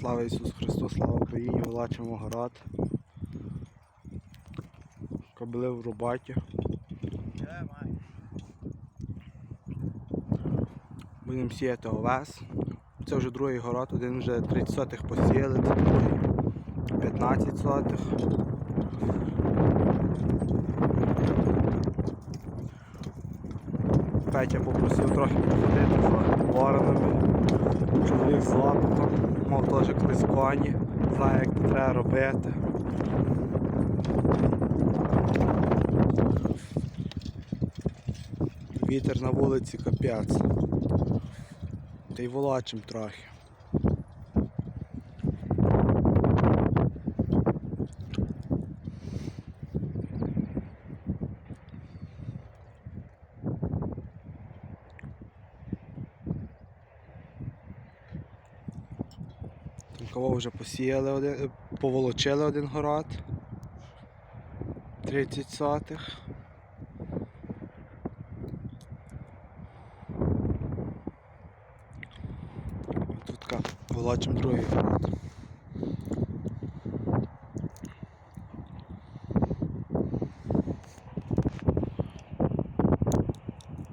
Слава Ісусу Христу, слава Україні, волачимо город. Кобили в рубаті. Будемо сіяти овес. Це вже другий город, один вже 30 сотих посіяли, це другий 15 сотих. Петя попросив трохи походити за воронами. Чоловік з лапотом, мав теж колись коні, знає, як це треба робити. Вітер на вулиці капець. Та й волочим трохи. Кого вже посіяли один, е, поволочили один город. 30 сотих. Тут волочимо волочим другий город.